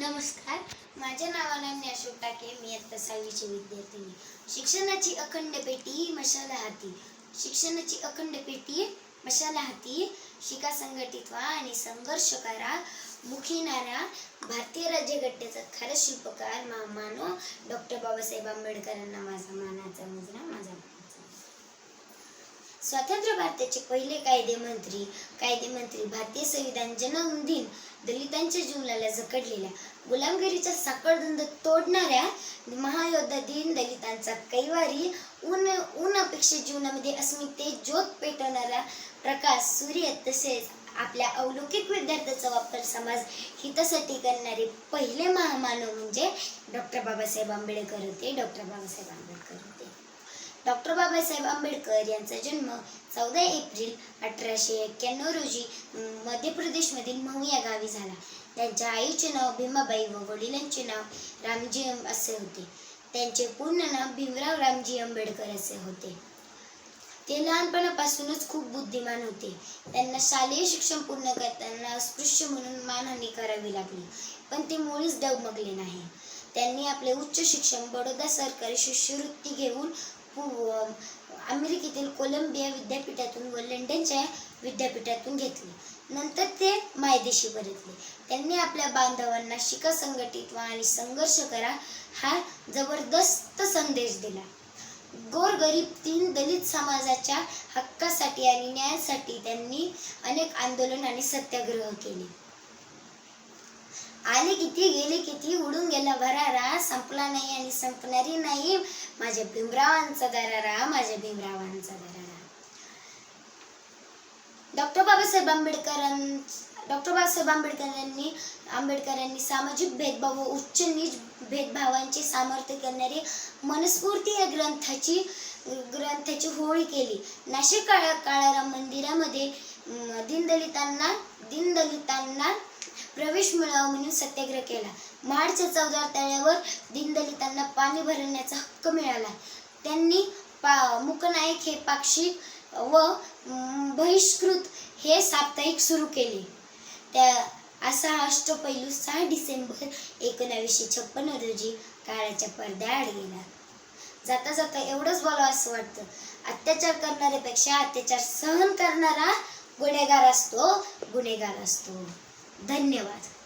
नमस्कार. माझ्या नावानं अशोक टाके. मी आता सहावीची विद्यार्थिनी. शिक्षणाची अखंड पेटी मशाला हाती. शिक्षणाची अखंड पेटी मशाला हाती. शिका संघटित व्हा आणि संघर्ष करा. मुखीनारा भारतीय राज्यघटनेचा खरं शिल्पकार महामानव डॉक्टर बाबासाहेब आंबेडकरांना माझा मानाचा स्वतंत्र भारताचे पहिले कायदे मंत्री कायदे मंत्री भारतीय संविधान जन्म दिन दलितांच्या जीवनाला जकडलेल्या गुलामगिरीचा साखळदंड तोडणाऱ्या महायोद्धा दिन दलितांचा कैवारी ऊन ऊन अपेक्षित जीवनामध्ये अस्मिते ज्योत पेटवणारा प्रकाश सूर्य तसेच आपल्या अवलौकिक विद्यार्थ्याचा वापर समाज हितासाठी करणारे पहिले महामानव म्हणजे डॉक्टर बाबासाहेब आंबेडकर होते. डॉक्टर बाबासाहेब आंबेडकर होते. डॉक्टर बाबासाहेब आंबेडकर यांचा जन्म चौदा एप्रिल अठराशे एक्क्याण्णव रोजी मध्य प्रदेशमधील महू या गावी झाला. त्यांच्या आईचे नाव भीमाबाई व वडिलांचे नाव रामजी असे होते. त्यांचे पूर्ण नाव भीमराव रामजी आंबेडकर असे होते. ते लहानपणापासूनच खूप बुद्धिमान होते. त्यांना शालेय शिक्षण पूर्ण करताना अस्पृश्य म्हणून मानहानी करावी लागली पण ते मुळीच डगमगले नाही. त्यांनी आपले उच्च शिक्षण बडोदा सरकारी शिष्यवृत्ती घेऊन अमेरिकेतील कोलंबिया विद्यापीठातून व लंडनच्या विद्यापीठातून घेतले. नंतर ते मायदेशी परतले. त्यांनी आपल्या बांधवांना शिका संघटित व्हा आणि संघर्ष करा हा जबरदस्त संदेश दिला. गोरगरीब तीन दलित समाजाच्या हक्कासाठी आणि न्यायासाठी त्यांनी अनेक आंदोलन आणि सत्याग्रह केले. आले किती गेले किती उडून गेला भरारा संपला नाही आणि संपणारी नाही. माझ्या भीमरावांचा दरारा माझ्या भीमरावांचा दरारा डॉक्टर बाबासाहेब आंबेडकरां डॉक्टर बाबासाहेब आंबेडकरांनी आंबेडकरांनी सामाजिक भेदभाव व उच्च नीच भेदभावांचे सामर्थ्य करणारी मनस्फूर्ती या ग्रंथाची ग्रंथाची होळी केली. नाशिक काळा काळाराम मंदिरामध्ये दीनदलितांना दीनदलितांना प्रवेश मिळावा म्हणून सत्याग्रह केला. मार्चच्या चौदा तळ्यावर दीनदलितांना पाणी भरण्याचा हक्क मिळाला. त्यांनी पा मुकनायक हे पाक्षिक व बहिष्कृत हे साप्ताहिक सुरू केले. त्या असा अष्टपैलू सहा डिसेंबर एकोणावीसशे छप्पन रोजी काळाच्या पडद्याआड गेला. जाता जाता एवढंच बोलावं असं वाटतं. अत्याचार करणाऱ्यापेक्षा अत्याचार सहन करणारा गुन्हेगार असतो गुन्हेगार असतो. धन्यवाद.